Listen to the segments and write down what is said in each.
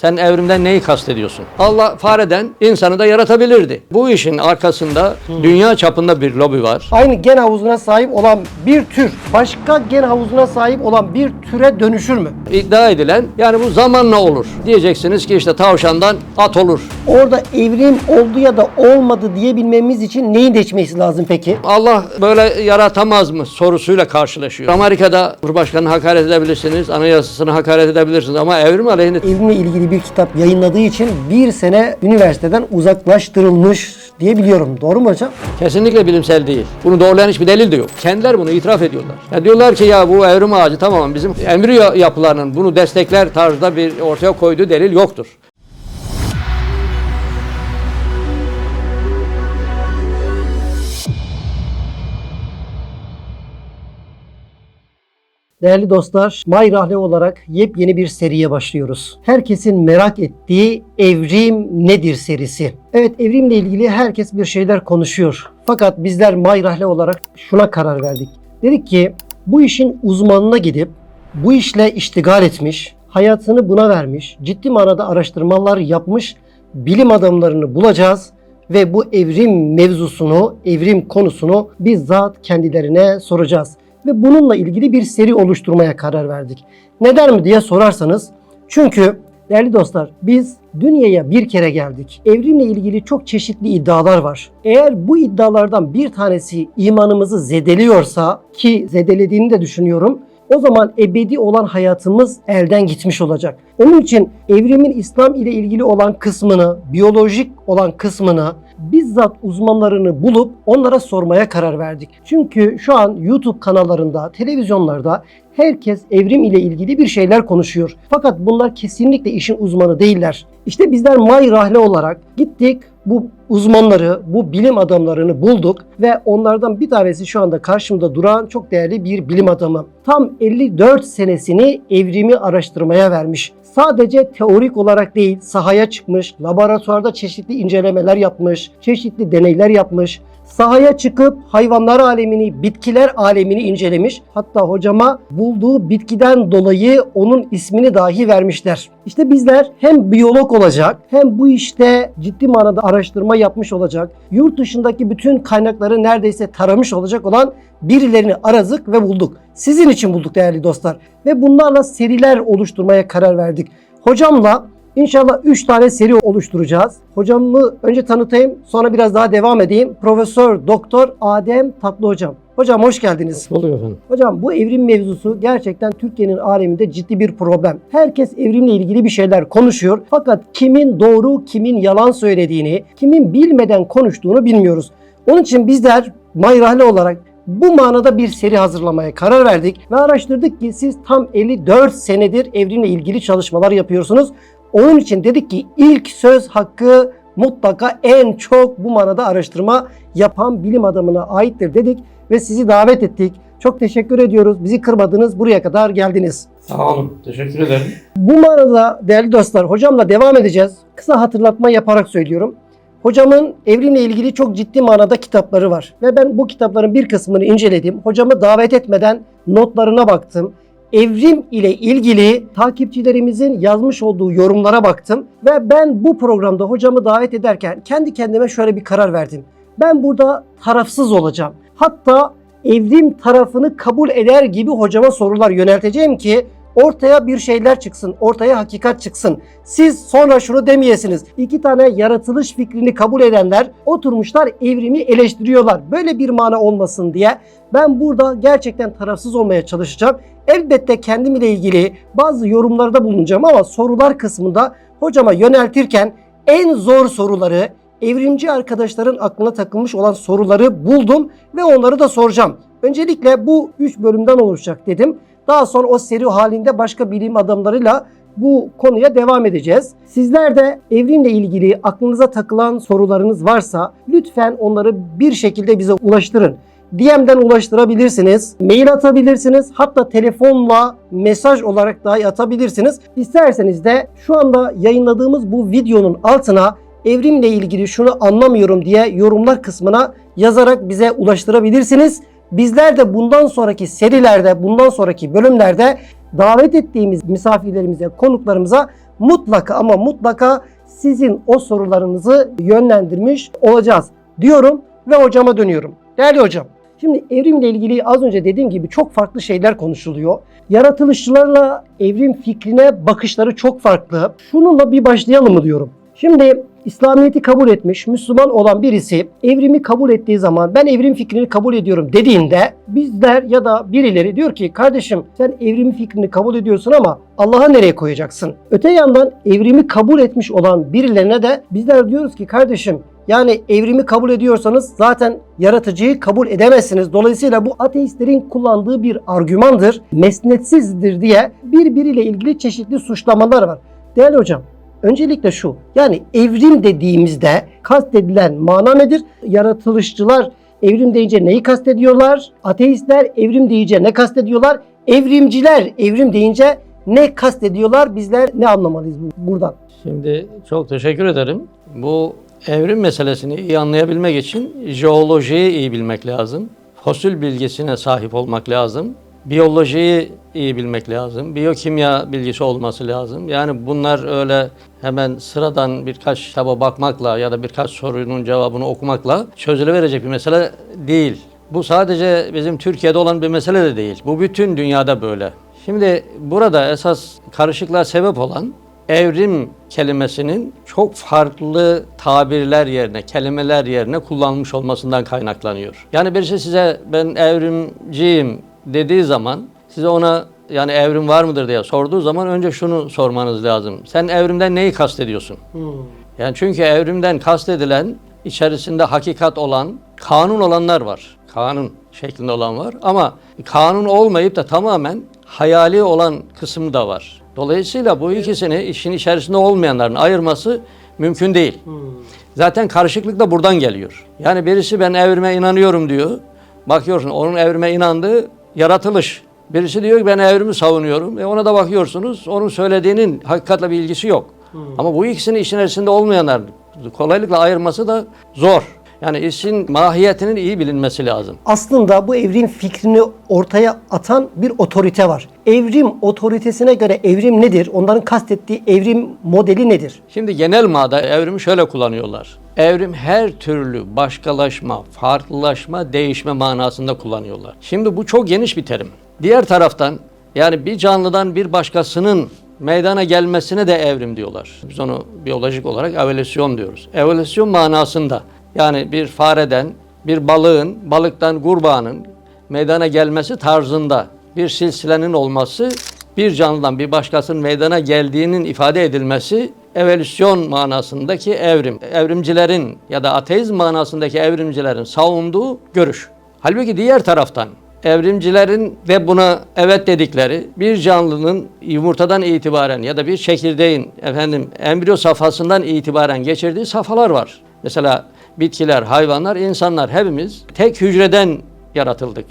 Sen evrimden neyi kastediyorsun? Allah fareden insanı da yaratabilirdi. Bu işin arkasında dünya çapında bir lobi var. Aynı gen havuzuna sahip olan bir tür başka gen havuzuna sahip olan bir türe dönüşür mü? İddia edilen yani bu zamanla olur. Diyeceksiniz ki işte tavşandan at olur. Orada evrim oldu ya da olmadı diyebilmemiz için neyin değişmesi lazım peki? Allah böyle yaratamaz mı sorusuyla karşılaşıyor. Amerika'da Cumhurbaşkanı'nı hakaret edebilirsiniz, anayasasını hakaret edebilirsiniz ama evrim aleyhine Evrimle ilgili bir kitap yayınladığı için bir sene üniversiteden uzaklaştırılmış diye biliyorum. Doğru mu hocam? kesinlikle bilimsel değil. Bunu doğrulayan hiçbir delil de yok. Kendiler bunu itiraf ediyorlar. Ya diyorlar ki ya bu evrim ağacı tamam bizim embriyo yapılarının bunu destekler tarzda bir ortaya koyduğu delil yoktur. Değerli dostlar, May Rahle olarak yepyeni bir seriye başlıyoruz. Herkesin merak ettiği Evrim Nedir serisi. Evet evrimle ilgili herkes bir şeyler konuşuyor. Fakat bizler May Rahle olarak şuna karar verdik. Dedik ki bu işin uzmanına gidip bu işle iştigal etmiş, hayatını buna vermiş, ciddi manada araştırmalar yapmış bilim adamlarını bulacağız ve bu evrim mevzusunu, evrim konusunu bizzat kendilerine soracağız. Ve bununla ilgili bir seri oluşturmaya karar verdik. Neden mi diye sorarsanız, çünkü değerli dostlar biz dünyaya bir kere geldik. Evrimle ilgili çok çeşitli iddialar var. Eğer bu iddialardan bir tanesi imanımızı zedeliyorsa ki zedelediğini de düşünüyorum o zaman ebedi olan hayatımız elden gitmiş olacak. Onun için evrimin İslam ile ilgili olan kısmını, biyolojik olan kısmını bizzat uzmanlarını bulup onlara sormaya karar verdik. Çünkü şu an YouTube kanallarında, televizyonlarda herkes evrim ile ilgili bir şeyler konuşuyor. Fakat bunlar kesinlikle işin uzmanı değiller. İşte bizler May Rahle olarak gittik bu uzmanları, bu bilim adamlarını bulduk ve onlardan bir tanesi şu anda karşımda duran çok değerli bir bilim adamı. Tam 54 senesini evrimi araştırmaya vermiş. Sadece teorik olarak değil, sahaya çıkmış, laboratuvarda çeşitli incelemeler yapmış, çeşitli deneyler yapmış. Sahaya çıkıp hayvanlar alemini, bitkiler alemini incelemiş. Hatta hocama bulduğu bitkiden dolayı onun ismini dahi vermişler. İşte bizler hem biyolog olacak, hem bu işte ciddi manada araştırma yapmış olacak, yurt dışındaki bütün kaynakları neredeyse taramış olacak olan birilerini aradık ve bulduk. Sizin için bulduk değerli dostlar. Ve bunlarla seriler oluşturmaya karar verdik. Hocamla İnşallah 3 tane seri oluşturacağız. Hocamı önce tanıtayım, sonra biraz daha devam edeyim. Profesör Doktor Adem Tatlı Hocam. Hocam hoş geldiniz. Oluyor efendim. Hocam bu evrim mevzusu gerçekten Türkiye'nin aleminde ciddi bir problem. Herkes evrimle ilgili bir şeyler konuşuyor. Fakat kimin doğru, kimin yalan söylediğini, kimin bilmeden konuştuğunu bilmiyoruz. Onun için bizler Mayrahli olarak bu manada bir seri hazırlamaya karar verdik ve araştırdık ki siz tam 54 senedir evrimle ilgili çalışmalar yapıyorsunuz. Onun için dedik ki ilk söz hakkı mutlaka en çok bu manada araştırma yapan bilim adamına aittir dedik ve sizi davet ettik. Çok teşekkür ediyoruz. Bizi kırmadınız. Buraya kadar geldiniz. Sağ olun. Teşekkür ederim. Bu manada değerli dostlar hocamla devam edeceğiz. Kısa hatırlatma yaparak söylüyorum. Hocamın evrimle ilgili çok ciddi manada kitapları var. Ve ben bu kitapların bir kısmını inceledim. Hocamı davet etmeden notlarına baktım. Evrim ile ilgili takipçilerimizin yazmış olduğu yorumlara baktım. Ve ben bu programda hocamı davet ederken kendi kendime şöyle bir karar verdim. Ben burada tarafsız olacağım. Hatta evrim tarafını kabul eder gibi hocama sorular yönelteceğim ki ortaya bir şeyler çıksın, ortaya hakikat çıksın. Siz sonra şunu demeyesiniz. İki tane yaratılış fikrini kabul edenler oturmuşlar evrimi eleştiriyorlar. Böyle bir mana olmasın diye ben burada gerçekten tarafsız olmaya çalışacağım. Elbette kendim ile ilgili bazı yorumlarda bulunacağım ama sorular kısmında hocama yöneltirken en zor soruları, evrimci arkadaşların aklına takılmış olan soruları buldum ve onları da soracağım. Öncelikle bu 3 bölümden oluşacak dedim. Daha sonra o seri halinde başka bilim adamlarıyla bu konuya devam edeceğiz. Sizler de evrimle ilgili aklınıza takılan sorularınız varsa lütfen onları bir şekilde bize ulaştırın. DM'den ulaştırabilirsiniz, mail atabilirsiniz, hatta telefonla mesaj olarak dahi atabilirsiniz. İsterseniz de şu anda yayınladığımız bu videonun altına evrimle ilgili şunu anlamıyorum diye yorumlar kısmına yazarak bize ulaştırabilirsiniz. Bizler de bundan sonraki serilerde, bundan sonraki bölümlerde davet ettiğimiz misafirlerimize, konuklarımıza mutlaka ama mutlaka sizin o sorularınızı yönlendirmiş olacağız diyorum ve hocama dönüyorum. Değerli hocam, şimdi evrimle ilgili az önce dediğim gibi çok farklı şeyler konuşuluyor. Yaratılışçılarla evrim fikrine bakışları çok farklı. Şununla bir başlayalım mı diyorum. Şimdi İslamiyet'i kabul etmiş, Müslüman olan birisi evrimi kabul ettiği zaman ben evrim fikrini kabul ediyorum dediğinde bizler ya da birileri diyor ki kardeşim sen evrim fikrini kabul ediyorsun ama Allah'a nereye koyacaksın? Öte yandan evrimi kabul etmiş olan birilerine de bizler diyoruz ki kardeşim yani evrimi kabul ediyorsanız zaten yaratıcıyı kabul edemezsiniz. Dolayısıyla bu ateistlerin kullandığı bir argümandır. Mesnetsizdir diye birbiriyle ilgili çeşitli suçlamalar var. Değerli hocam Öncelikle şu, yani evrim dediğimizde kastedilen mana nedir? Yaratılışçılar evrim deyince neyi kastediyorlar? Ateistler evrim deyince ne kastediyorlar? Evrimciler evrim deyince ne kastediyorlar? Bizler ne anlamalıyız bu- buradan? Şimdi çok teşekkür ederim. Bu evrim meselesini iyi anlayabilmek için jeolojiyi iyi bilmek lazım. Fosil bilgisine sahip olmak lazım. Biyolojiyi iyi bilmek lazım. Biyokimya bilgisi olması lazım. Yani bunlar öyle hemen sıradan birkaç kitaba bakmakla ya da birkaç sorunun cevabını okumakla çözülebilecek bir mesele değil. Bu sadece bizim Türkiye'de olan bir mesele de değil. Bu bütün dünyada böyle. Şimdi burada esas karışıklığa sebep olan evrim kelimesinin çok farklı tabirler yerine, kelimeler yerine kullanılmış olmasından kaynaklanıyor. Yani birisi size ben evrimciyim dediği zaman size ona yani evrim var mıdır diye sorduğu zaman önce şunu sormanız lazım. Sen evrimden neyi kastediyorsun? Yani çünkü evrimden kastedilen içerisinde hakikat olan, kanun olanlar var. Kanun şeklinde olan var ama kanun olmayıp da tamamen hayali olan kısmı da var. Dolayısıyla bu ikisini işin içerisinde olmayanların ayırması mümkün değil. Zaten karışıklık da buradan geliyor. Yani birisi ben evrime inanıyorum diyor. Bakıyorsun onun evrime inandığı yaratılış. Birisi diyor ki ben evrimi savunuyorum. E ona da bakıyorsunuz onun söylediğinin hakikatle bir ilgisi yok. Ama bu ikisini işin içerisinde olmayanlar kolaylıkla ayırması da zor. Yani işin mahiyetinin iyi bilinmesi lazım. Aslında bu evrim fikrini ortaya atan bir otorite var. Evrim otoritesine göre evrim nedir? Onların kastettiği evrim modeli nedir? Şimdi genel manada evrimi şöyle kullanıyorlar. Evrim her türlü başkalaşma, farklılaşma, değişme manasında kullanıyorlar. Şimdi bu çok geniş bir terim. Diğer taraftan yani bir canlıdan bir başkasının meydana gelmesine de evrim diyorlar. Biz onu biyolojik olarak evolüsyon diyoruz. Evolüsyon manasında yani bir fareden, bir balığın, balıktan kurbağanın meydana gelmesi tarzında bir silsilenin olması bir canlıdan bir başkasının meydana geldiğinin ifade edilmesi evolüsyon manasındaki evrim. Evrimcilerin ya da ateizm manasındaki evrimcilerin savunduğu görüş. Halbuki diğer taraftan evrimcilerin ve buna evet dedikleri bir canlının yumurtadan itibaren ya da bir çekirdeğin efendim embriyo safhasından itibaren geçirdiği safhalar var. Mesela bitkiler, hayvanlar, insanlar hepimiz tek hücreden yaratıldık.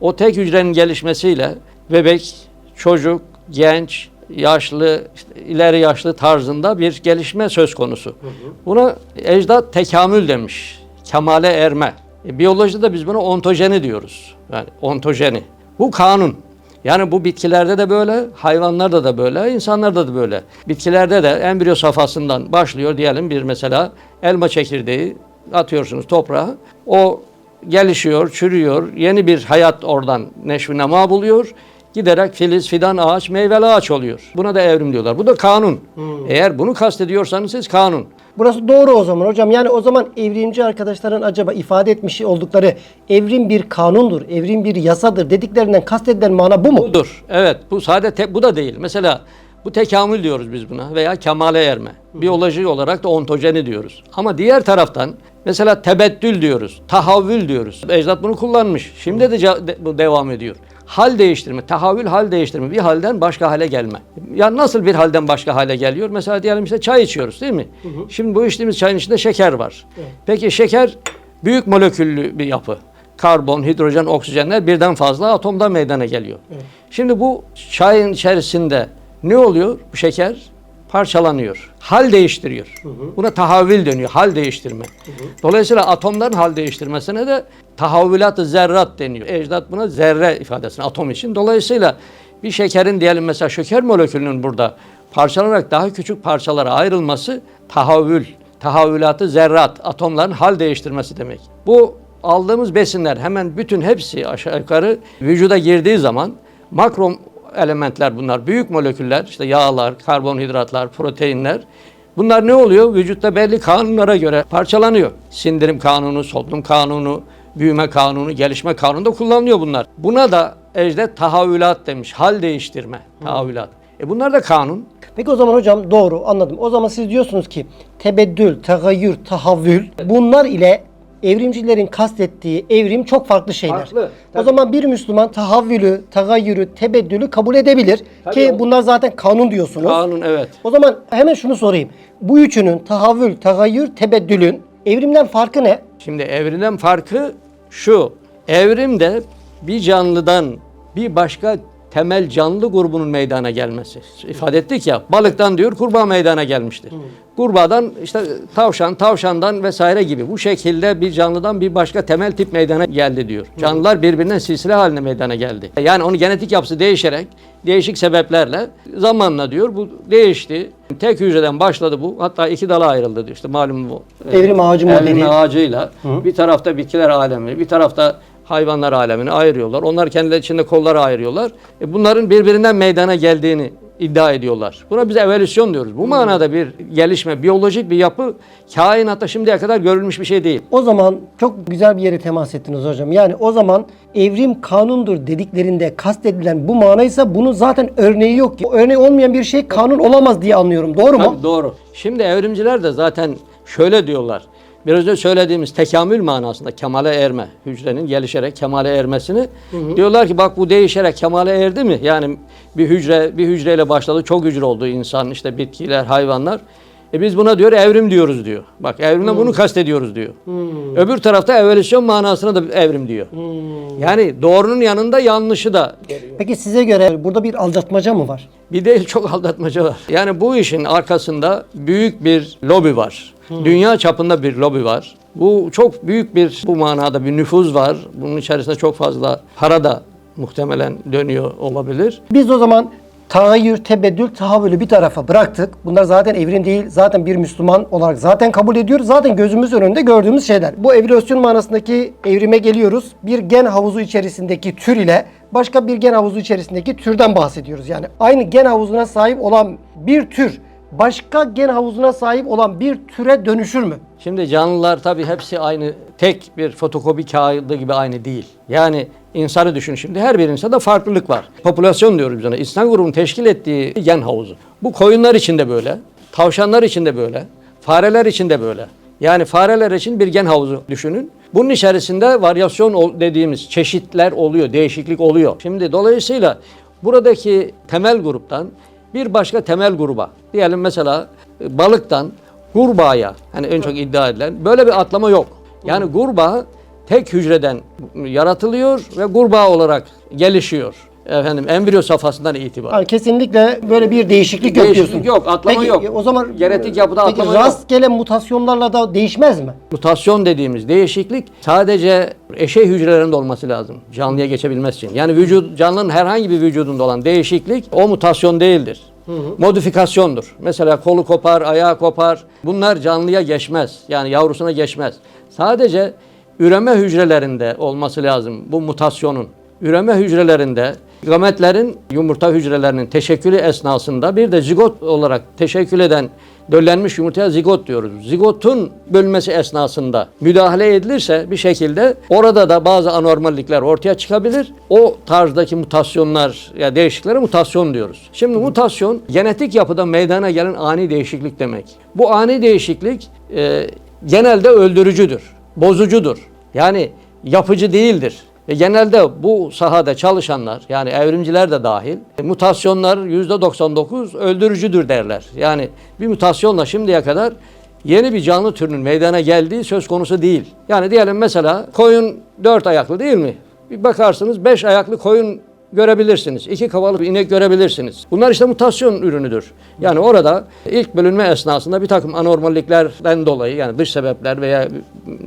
O tek hücrenin gelişmesiyle bebek, çocuk, genç, yaşlı, işte ileri yaşlı tarzında bir gelişme söz konusu. Buna ecdat tekamül demiş. Kemale erme. E, biyolojide de biz buna ontojeni diyoruz. Yani ontojeni. Bu kanun. Yani bu bitkilerde de böyle, hayvanlarda da böyle, insanlarda da böyle. Bitkilerde de embriyo safhasından başlıyor diyelim bir mesela elma çekirdeği atıyorsunuz toprağa. O gelişiyor, çürüyor, yeni bir hayat oradan neşvi nema buluyor. Giderek filiz, fidan, ağaç, meyveli ağaç oluyor. Buna da evrim diyorlar. Bu da kanun. Eğer bunu kastediyorsanız siz kanun. Burası doğru o zaman hocam. Yani o zaman evrimci arkadaşların acaba ifade etmiş oldukları evrim bir kanundur, evrim bir yasadır dediklerinden kastedilen mana bu mu? Budur. Evet. Bu sade te- bu da değil. Mesela bu tekamül diyoruz biz buna veya kemale erme. Biyoloji olarak da ontojeni diyoruz. Ama diğer taraftan mesela tebettül diyoruz, tahavvül diyoruz. Ecdat bunu kullanmış. Şimdi de, bu devam ediyor. Hal değiştirme, tahavvül hal değiştirme. Bir halden başka hale gelme. Ya nasıl bir halden başka hale geliyor? Mesela diyelim işte çay içiyoruz değil mi? Şimdi bu içtiğimiz çayın içinde şeker var. Peki şeker büyük moleküllü bir yapı karbon, hidrojen, oksijenler birden fazla atomda meydana geliyor. Şimdi bu çayın içerisinde ne oluyor? Bu şeker parçalanıyor. Hal değiştiriyor. Buna tahavvül deniyor. Hal değiştirme. Dolayısıyla atomların hal değiştirmesine de tahavvülat-ı zerrat deniyor. Ecdat buna zerre ifadesini atom için. Dolayısıyla bir şekerin diyelim mesela şeker molekülünün burada parçalanarak daha küçük parçalara ayrılması tahavül, tahavülatı zerrat, atomların hal değiştirmesi demek. Bu aldığımız besinler hemen bütün hepsi aşağı yukarı vücuda girdiği zaman makro elementler bunlar, büyük moleküller, işte yağlar, karbonhidratlar, proteinler. Bunlar ne oluyor? Vücutta belli kanunlara göre parçalanıyor. Sindirim kanunu, solunum kanunu, büyüme kanunu, gelişme kanunu da kullanılıyor bunlar. Buna da Ecdet tahavülat demiş, hal değiştirme, tahavülat. E bunlar da kanun. Peki o zaman hocam doğru anladım. O zaman siz diyorsunuz ki tebeddül, tagayyür, tahavvül bunlar ile evrimcilerin kastettiği evrim çok farklı şeyler. Farklı, O zaman bir Müslüman tahavvülü, tagayyürü, tebeddülü kabul edebilir Tabii ki o- bunlar zaten kanun diyorsunuz. Kanun evet. O zaman hemen şunu sorayım. Bu üçünün tahavvül, tagayyür, tebeddülün evrimden farkı ne? Şimdi evrimden farkı şu. Evrimde bir canlıdan bir başka temel canlı grubunun meydana gelmesi. İfade ettik ya balıktan diyor kurbağa meydana gelmiştir. Kurbağadan işte tavşan, tavşandan vesaire gibi bu şekilde bir canlıdan bir başka temel tip meydana geldi diyor. Canlılar birbirinden silsile haline meydana geldi. Yani onun genetik yapısı değişerek değişik sebeplerle zamanla diyor bu değişti. Tek hücreden başladı bu. Hatta iki dala ayrıldı diyor. İşte malum bu. Evrim ağacı Evrim modeli. ağacıyla bir tarafta bitkiler alemi, bir tarafta hayvanlar alemini ayırıyorlar. Onlar kendileri içinde kolları ayırıyorlar. E bunların birbirinden meydana geldiğini iddia ediyorlar. Buna biz evolüsyon diyoruz. Bu manada bir gelişme, biyolojik bir yapı kainatta şimdiye kadar görülmüş bir şey değil. O zaman çok güzel bir yere temas ettiniz hocam. Yani o zaman evrim kanundur dediklerinde kastedilen bu manaysa bunun zaten örneği yok ki. Örneği olmayan bir şey kanun olamaz diye anlıyorum. Doğru mu? Tabii doğru. Şimdi evrimciler de zaten şöyle diyorlar. Biraz önce söylediğimiz tekamül manasında kemale erme, hücrenin gelişerek kemale ermesini diyorlar ki bak bu değişerek kemale erdi mi? Yani bir hücre bir hücreyle başladı, çok hücre oldu insan, işte bitkiler, hayvanlar. E biz buna diyor evrim diyoruz diyor. Bak evrimden bunu kastediyoruz diyor. Öbür tarafta evolüsyon manasına da evrim diyor. Yani doğrunun yanında yanlışı da Peki size göre burada bir aldatmaca mı var? bir değil çok aldatmaca var. Yani bu işin arkasında büyük bir lobi var. Dünya çapında bir lobi var. Bu çok büyük bir bu manada bir nüfuz var. Bunun içerisinde çok fazla para da muhtemelen dönüyor olabilir. Biz o zaman tahayyür, tebeddül, tahavvülü bir tarafa bıraktık. Bunlar zaten evrim değil. Zaten bir Müslüman olarak zaten kabul ediyoruz. Zaten gözümüz önünde gördüğümüz şeyler. Bu evolüsyon manasındaki evrime geliyoruz. Bir gen havuzu içerisindeki tür ile başka bir gen havuzu içerisindeki türden bahsediyoruz. Yani aynı gen havuzuna sahip olan bir tür başka gen havuzuna sahip olan bir türe dönüşür mü? Şimdi canlılar tabii hepsi aynı tek bir fotokopi kağıdı gibi aynı değil. Yani insanı düşün şimdi her bir insanda farklılık var. Popülasyon diyoruz biz ona. İnsan grubunun teşkil ettiği gen havuzu. Bu koyunlar için de böyle, tavşanlar için de böyle, fareler için de böyle. Yani fareler için bir gen havuzu düşünün. Bunun içerisinde varyasyon dediğimiz çeşitler oluyor, değişiklik oluyor. Şimdi dolayısıyla buradaki temel gruptan bir başka temel gruba, diyelim mesela e, balıktan kurbağaya, hani en çok iddia edilen böyle bir atlama yok. Yani kurbağa tek hücreden yaratılıyor ve kurbağa olarak gelişiyor. Efendim embriyo safhasından itibaren. Yani kesinlikle böyle bir değişiklik yok Değişiklik diyorsun. yok, atlama Peki, yok. O zaman Genetik yapıda peki, atlama yok. rastgele mutasyonlarla da değişmez mi? Mutasyon dediğimiz değişiklik sadece eşey hücrelerinde olması lazım canlıya geçebilmesi için. Yani vücut canlının herhangi bir vücudunda olan değişiklik o mutasyon değildir. Modifikasyondur. Mesela kolu kopar, ayağı kopar. Bunlar canlıya geçmez. Yani yavrusuna geçmez. Sadece üreme hücrelerinde olması lazım bu mutasyonun. Üreme hücrelerinde gametlerin yumurta hücrelerinin teşekkülü esnasında bir de zigot olarak teşekkül eden döllenmiş yumurtaya zigot diyoruz. Zigotun bölünmesi esnasında müdahale edilirse bir şekilde orada da bazı anormallikler ortaya çıkabilir. O tarzdaki mutasyonlar ya değişikliklere mutasyon diyoruz. Şimdi mutasyon genetik yapıda meydana gelen ani değişiklik demek. Bu ani değişiklik e, genelde öldürücüdür, bozucudur. Yani yapıcı değildir. E, genelde bu sahada çalışanlar yani evrimciler de dahil e, mutasyonlar %99 öldürücüdür derler. Yani bir mutasyonla şimdiye kadar yeni bir canlı türünün meydana geldiği söz konusu değil. Yani diyelim mesela koyun dört ayaklı değil mi? Bir bakarsınız beş ayaklı koyun görebilirsiniz. İki kafalı bir inek görebilirsiniz. Bunlar işte mutasyon ürünüdür. Yani orada ilk bölünme esnasında bir takım anormalliklerden dolayı yani dış sebepler veya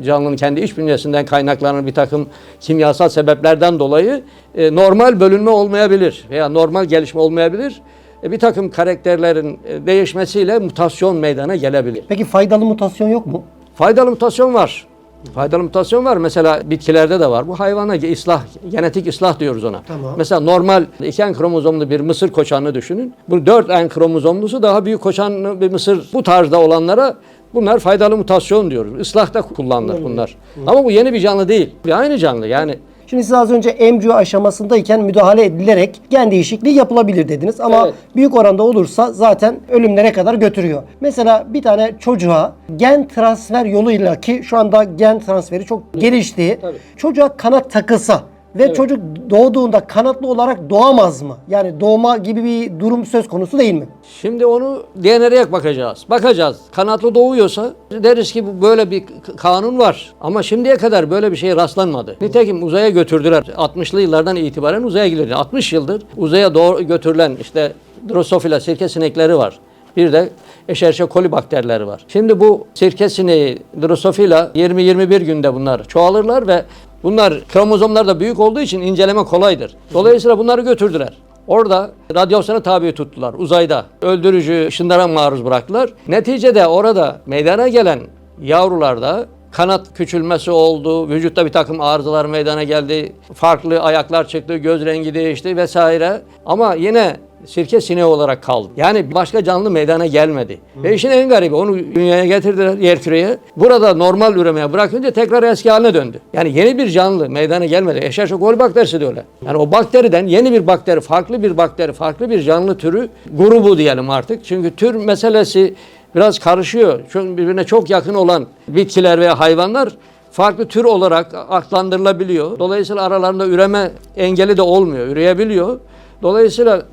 canlının kendi iç bünyesinden kaynaklanan bir takım kimyasal sebeplerden dolayı e, normal bölünme olmayabilir veya normal gelişme olmayabilir. e, bir takım karakterlerin e, değişmesiyle mutasyon meydana gelebilir. Peki faydalı mutasyon yok mu? Faydalı mutasyon var. Faydalı mutasyon var. Mesela bitkilerde de var. Bu hayvana ıslah, genetik ıslah diyoruz ona. Tamam. Mesela normal iki en kromozomlu bir mısır koçanını düşünün. Bu dört en kromozomlusu daha büyük koçanlı bir mısır bu tarzda olanlara bunlar faydalı mutasyon diyoruz. Islahta kullanılır bunlar. Ama bu yeni bir canlı değil. Bir aynı canlı yani. Şimdi siz az önce embriyo aşamasındayken müdahale edilerek gen değişikliği yapılabilir dediniz. Ama Evet. büyük oranda olursa zaten ölümlere kadar götürüyor. Mesela bir tane çocuğa gen transfer yoluyla ki şu anda gen transferi çok gelişti. Tabii. Çocuğa kanat takılsa ve çocuk doğduğunda kanatlı olarak doğamaz mı? Yani doğma gibi bir durum söz konusu değil mi? Şimdi onu denerek bakacağız. Bakacağız. Kanatlı doğuyorsa deriz ki böyle bir kanun var. Ama şimdiye kadar böyle bir şeye rastlanmadı. Nitekim uzaya götürdüler. 60'lı yıllardan itibaren uzaya gidiyor. 60 yıldır uzaya doğru götürülen işte Drosophila sirke sinekleri var. Bir de Escherichia coli bakterileri var. Şimdi bu sirke sineği Drosophila 20-21 günde bunlar çoğalırlar ve bunlar kromozomlar da büyük olduğu için inceleme kolaydır. Dolayısıyla bunları götürdüler. Orada radyasyona tabi tuttular uzayda. Öldürücü ışınlara maruz bıraktılar. Neticede orada meydana gelen yavrularda kanat küçülmesi oldu, vücutta bir takım arızalar meydana geldi, farklı ayaklar çıktı, göz rengi değişti vesaire. Ama yine sirke sineği olarak kaldı. Yani başka canlı meydana gelmedi. Ve işin en garibi onu dünyaya getirdiler yer küreye. Burada normal üremeye bırakınca tekrar eski haline döndü. Yani yeni bir canlı meydana gelmedi. Escherichia coli bakterisi de öyle. Yani o bakteriden yeni bir bakteri, farklı bir bakteri, farklı bir canlı türü grubu diyelim artık. Çünkü tür meselesi biraz karışıyor. Çünkü birbirine çok yakın olan bitkiler veya hayvanlar farklı tür olarak adlandırılabiliyor. Dolayısıyla aralarında üreme engeli de olmuyor, üreyebiliyor. Dolayısıyla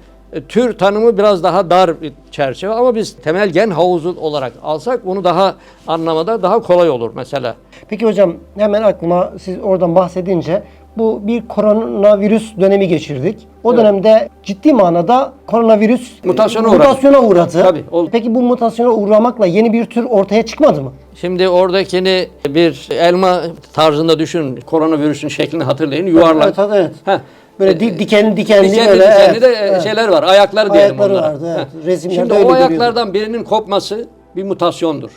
tür tanımı biraz daha dar bir çerçeve ama biz temel gen havuzu olarak alsak bunu daha anlamada daha kolay olur mesela. Peki hocam hemen aklıma siz oradan bahsedince bu bir koronavirüs dönemi geçirdik. O Evet. dönemde ciddi manada koronavirüs e, Mutasyona uğradı. mutasyona uğradı. Tabii, oldu. Peki bu mutasyona uğramakla yeni bir tür ortaya çıkmadı mı? Şimdi oradakini bir elma tarzında düşünün. Koronavirüsün şeklini hatırlayın. Yuvarlak. Evet, evet. Heh. Böyle di- dikenli dikenli, Dikenli böyle. dikenli evet, de evet. şeyler var. Ayakları diyelim Ayakları onlara. vardı, evet. Resimlerde Şimdi öyle o görüyordum. ayaklardan birinin kopması bir mutasyondur.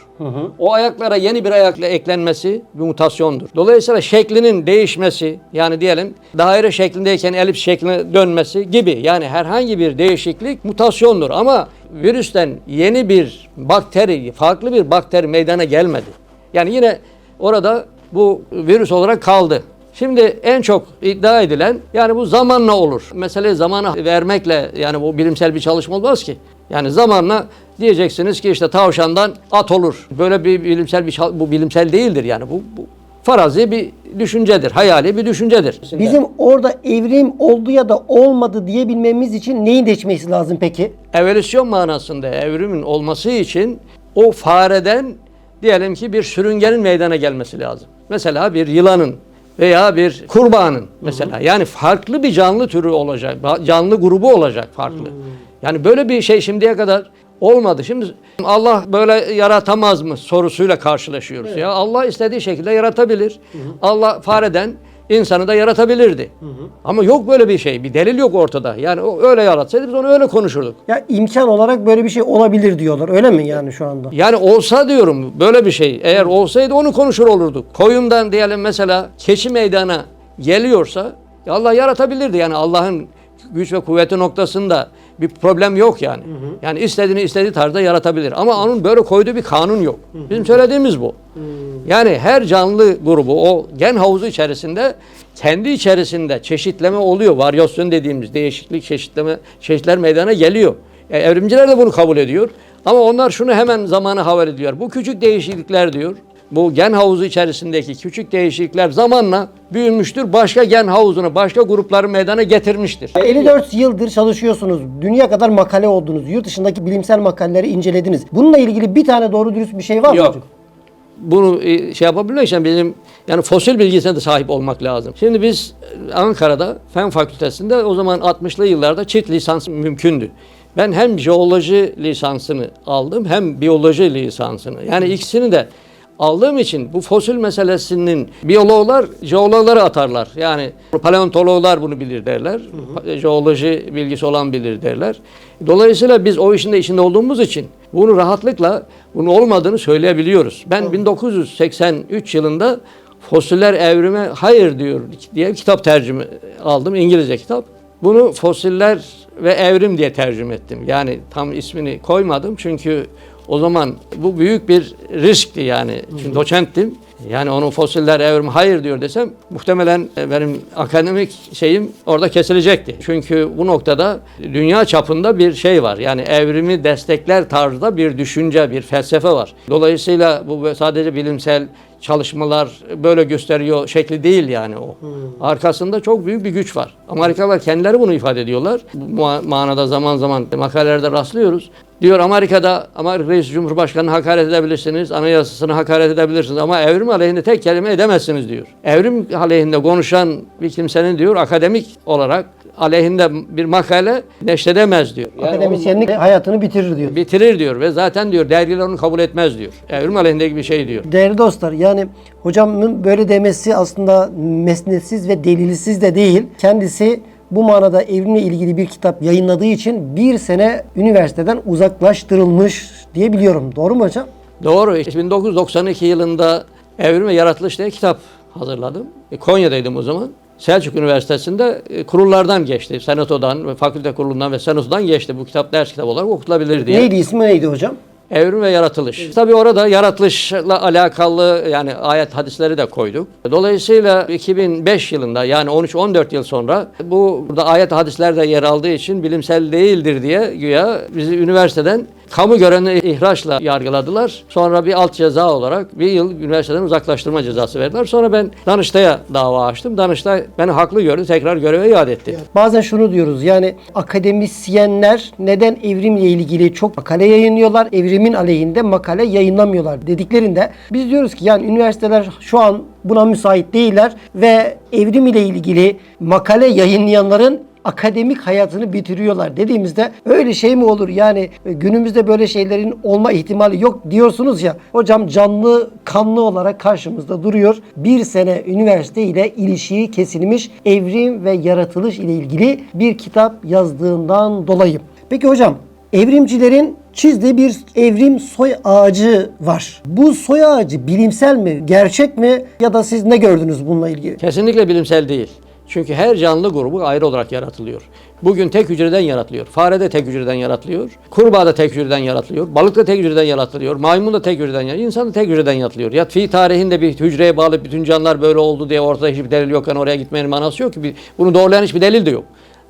O ayaklara yeni bir ayakla eklenmesi bir mutasyondur. Dolayısıyla şeklinin değişmesi yani diyelim daire şeklindeyken elips şekline dönmesi gibi yani herhangi bir değişiklik mutasyondur ama virüsten yeni bir bakteri, farklı bir bakteri meydana gelmedi. Yani yine orada bu virüs olarak kaldı. Şimdi en çok iddia edilen yani bu zamanla olur. Mesele zamana vermekle yani bu bilimsel bir çalışma olmaz ki. Yani zamanla diyeceksiniz ki işte tavşandan at olur. Böyle bir bilimsel bir bu bilimsel değildir yani bu, bu farazi bir düşüncedir, hayali bir düşüncedir. Bizim orada evrim oldu ya da olmadı diyebilmemiz için neyin değişmesi lazım peki? evolüsyon manasında evrimin olması için o fareden diyelim ki bir sürüngenin meydana gelmesi lazım. Mesela bir yılanın veya bir kurbağanın mesela. Yani farklı bir canlı türü olacak. Canlı grubu olacak farklı. Yani böyle bir şey şimdiye kadar olmadı. Şimdi Allah böyle yaratamaz mı sorusuyla karşılaşıyoruz. Ya Allah istediği şekilde yaratabilir. Allah fareden insanı da yaratabilirdi. Ama yok böyle bir şey. Bir delil yok ortada. Yani o öyle yaratsaydı biz onu öyle konuşurduk. Ya imkan olarak böyle bir şey olabilir diyorlar. Öyle mi yani şu anda? Yani olsa diyorum böyle bir şey. Eğer olsaydı onu konuşur olurduk. Koyundan diyelim mesela keçi meydana geliyorsa ya Allah yaratabilirdi. Yani Allah'ın güç ve kuvveti noktasında bir problem yok yani. Yani istediğini istediği tarzda yaratabilir. Ama onun böyle koyduğu bir kanun yok. Bizim söylediğimiz bu. Yani her canlı grubu o gen havuzu içerisinde kendi içerisinde çeşitleme oluyor. Varyasyon dediğimiz değişiklik, çeşitleme, çeşitler meydana geliyor. E, evrimciler de bunu kabul ediyor. Ama onlar şunu hemen zamana havale ediyor. Bu küçük değişiklikler diyor. Bu gen havuzu içerisindeki küçük değişiklikler zamanla büyümüştür. Başka gen havuzunu, başka grupları meydana getirmiştir. 54 yıldır çalışıyorsunuz. Dünya kadar makale oldunuz. Yurt dışındaki bilimsel makaleleri incelediniz. Bununla ilgili bir tane doğru dürüst bir şey var mı Yok. hocam? Bunu e, şey yapabilmek için bizim yani fosil bilgisine de sahip olmak lazım. Şimdi biz e, Ankara'da Fen Fakültesi'nde o zaman 60'lı yıllarda çift lisans mümkündü. Ben hem jeoloji lisansını aldım hem biyoloji lisansını. Yani ikisini de aldığım için bu fosil meselesinin biyologlar jeologları atarlar. Yani paleontologlar bunu bilir derler. Jeoloji bilgisi olan bilir derler. Dolayısıyla biz o işin de içinde olduğumuz için bunu rahatlıkla bunun olmadığını söyleyebiliyoruz. Ben 1983 yılında Fosiller Evrime Hayır diyor diye bir kitap tercüme aldım. İngilizce kitap. Bunu Fosiller ve Evrim diye tercüme ettim. Yani tam ismini koymadım çünkü o zaman bu büyük bir riskti yani. Çünkü doçenttim. Yani onun fosiller evrim hayır diyor desem muhtemelen e, benim akademik şeyim orada kesilecekti. Çünkü bu noktada dünya çapında bir şey var. Yani evrimi destekler tarzda bir düşünce, bir felsefe var. Dolayısıyla bu sadece bilimsel çalışmalar böyle gösteriyor şekli değil yani o. Arkasında çok büyük bir güç var. Amerikalılar kendileri bunu ifade ediyorlar. Bu ma- manada zaman zaman makalelerde rastlıyoruz. Diyor Amerika'da Amerika Reis Cumhurbaşkanı'nı hakaret edebilirsiniz, anayasasını hakaret edebilirsiniz ama evrim aleyhinde tek kelime edemezsiniz diyor. Evrim aleyhinde konuşan bir kimsenin diyor akademik olarak aleyhinde bir makale neşredemez diyor. Yani Akademisyenlik hayatını bitirir diyor. bitirir diyor ve zaten diyor dergiler onu kabul etmez diyor. Evrim aleyhinde bir şey diyor. Değerli dostlar yani hocamın böyle demesi aslında mesnetsiz ve delilsiz de değil. Kendisi bu manada evrimle ilgili bir kitap yayınladığı için bir sene üniversiteden uzaklaştırılmış diye biliyorum. Doğru mu hocam? Doğru. 1992 yılında Evrim ve Yaratılış diye kitap hazırladım. E, Konya'daydım o zaman. Selçuk Üniversitesi'nde e, kurullardan geçti. Senatodan fakülte kurulundan ve senatodan geçti. Bu kitap ders kitabı olarak okutulabilir diye. Neydi ismi neydi hocam? Evrim ve yaratılış. Tabii orada yaratılışla alakalı yani ayet hadisleri de koyduk. Dolayısıyla 2005 yılında yani 13-14 yıl sonra bu burada ayet hadisler de yer aldığı için bilimsel değildir diye güya bizi üniversiteden kamu görevine ihraçla yargıladılar. Sonra bir alt ceza olarak bir yıl üniversiteden uzaklaştırma cezası verdiler. Sonra ben Danıştay'a dava açtım. Danıştay beni haklı gördü. Tekrar göreve iade etti. Bazen şunu diyoruz yani akademisyenler neden evrimle ilgili çok makale yayınlıyorlar, evrimin aleyhinde makale yayınlamıyorlar dediklerinde biz diyoruz ki yani üniversiteler şu an buna müsait değiller ve evrim ile ilgili makale yayınlayanların akademik hayatını bitiriyorlar dediğimizde öyle şey mi olur? Yani günümüzde böyle şeylerin olma ihtimali yok diyorsunuz ya. Hocam canlı kanlı olarak karşımızda duruyor. Bir sene üniversite ile ilişiği kesilmiş evrim ve yaratılış ile ilgili bir kitap yazdığından dolayı. Peki hocam evrimcilerin çizdiği bir evrim soy ağacı var. Bu soy ağacı bilimsel mi, gerçek mi ya da siz ne gördünüz bununla ilgili? Kesinlikle bilimsel değil. Çünkü her canlı grubu ayrı olarak yaratılıyor. Bugün tek hücreden yaratılıyor. Fare de tek hücreden yaratılıyor. Kurbağa da tek hücreden yaratılıyor. Balık da tek hücreden yaratılıyor. Maymun da tek hücreden yaratılıyor. İnsan da tek hücreden yaratılıyor. Ya fi tarihinde bir hücreye bağlı bütün canlılar böyle oldu diye ortada hiçbir delil yokken oraya gitmenin manası yok ki. Bunu doğrulayan hiçbir delil de yok.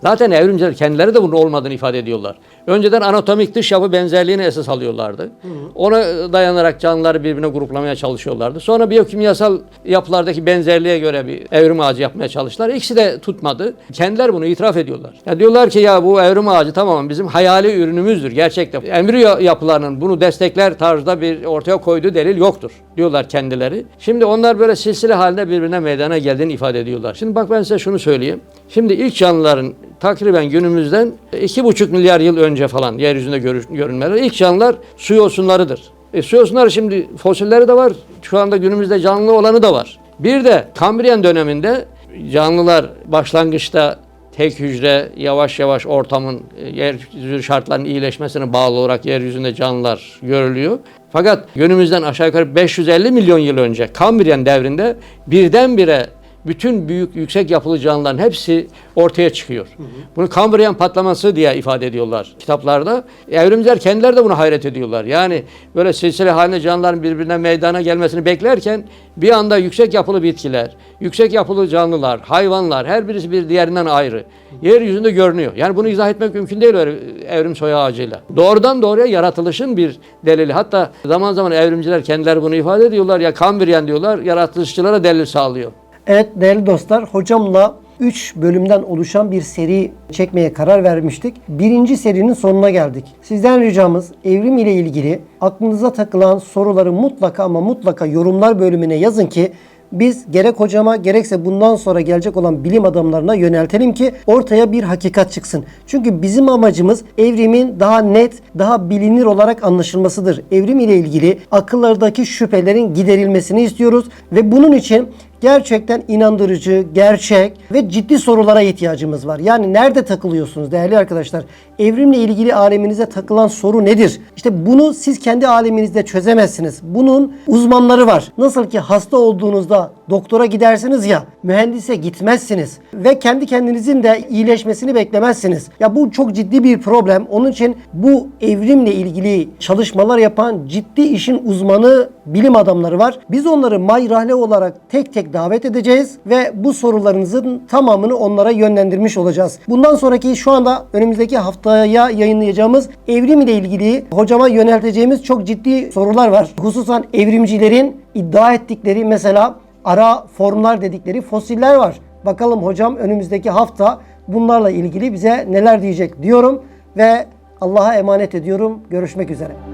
Zaten evrimciler kendileri de bunun olmadığını ifade ediyorlar. Önceden anatomik dış yapı benzerliğini esas alıyorlardı. Ona dayanarak canlıları birbirine gruplamaya çalışıyorlardı. Sonra biyokimyasal yapılardaki benzerliğe göre bir evrim ağacı yapmaya çalıştılar. İkisi de tutmadı. Kendiler bunu itiraf ediyorlar. Ya diyorlar ki ya bu evrim ağacı tamam bizim hayali ürünümüzdür gerçekten. Embriyo yapılarının bunu destekler tarzda bir ortaya koyduğu delil yoktur diyorlar kendileri. Şimdi onlar böyle silsile halinde birbirine meydana geldiğini ifade ediyorlar. Şimdi bak ben size şunu söyleyeyim. Şimdi ilk canlıların takriben günümüzden 2,5 milyar yıl önce falan yeryüzünde görü- görünmeleri ilk canlılar su yosunlarıdır. E, su yosunları şimdi fosilleri de var. Şu anda günümüzde canlı olanı da var. Bir de Kambriyen döneminde canlılar başlangıçta tek hücre yavaş yavaş ortamın e, yeryüzü şartlarının iyileşmesine bağlı olarak yeryüzünde canlılar görülüyor. Fakat günümüzden aşağı yukarı 550 milyon yıl önce Kambriyen devrinde birdenbire bütün büyük yüksek yapılı canlıların hepsi ortaya çıkıyor. Bunu Kambriyen patlaması diye ifade ediyorlar kitaplarda. Evrimciler kendileri de buna hayret ediyorlar. Yani böyle silsile halinde canlıların birbirine meydana gelmesini beklerken bir anda yüksek yapılı bitkiler, yüksek yapılı canlılar, hayvanlar her birisi bir diğerinden ayrı. Yeryüzünde görünüyor. Yani bunu izah etmek mümkün değil öyle evrim soy ağacıyla. Doğrudan doğruya yaratılışın bir delili. Hatta zaman zaman evrimciler kendileri bunu ifade ediyorlar. Ya Kambriyen diyorlar, yaratılışçılara delil sağlıyor. Evet değerli dostlar hocamla 3 bölümden oluşan bir seri çekmeye karar vermiştik. Birinci serinin sonuna geldik. Sizden ricamız evrim ile ilgili aklınıza takılan soruları mutlaka ama mutlaka yorumlar bölümüne yazın ki biz gerek hocama gerekse bundan sonra gelecek olan bilim adamlarına yöneltelim ki ortaya bir hakikat çıksın. Çünkü bizim amacımız evrimin daha net, daha bilinir olarak anlaşılmasıdır. Evrim ile ilgili akıllardaki şüphelerin giderilmesini istiyoruz ve bunun için gerçekten inandırıcı, gerçek ve ciddi sorulara ihtiyacımız var. Yani nerede takılıyorsunuz değerli arkadaşlar? Evrimle ilgili aleminize takılan soru nedir? İşte bunu siz kendi aleminizde çözemezsiniz. Bunun uzmanları var. Nasıl ki hasta olduğunuzda doktora gidersiniz ya, mühendise gitmezsiniz ve kendi kendinizin de iyileşmesini beklemezsiniz. Ya bu çok ciddi bir problem. Onun için bu evrimle ilgili çalışmalar yapan ciddi işin uzmanı bilim adamları var. Biz onları May olarak tek tek davet edeceğiz ve bu sorularınızın tamamını onlara yönlendirmiş olacağız. Bundan sonraki şu anda önümüzdeki haftaya yayınlayacağımız evrim ile ilgili hocama yönelteceğimiz çok ciddi sorular var. Hususan evrimcilerin iddia ettikleri mesela ara formlar dedikleri fosiller var. Bakalım hocam önümüzdeki hafta bunlarla ilgili bize neler diyecek diyorum ve Allah'a emanet ediyorum. Görüşmek üzere.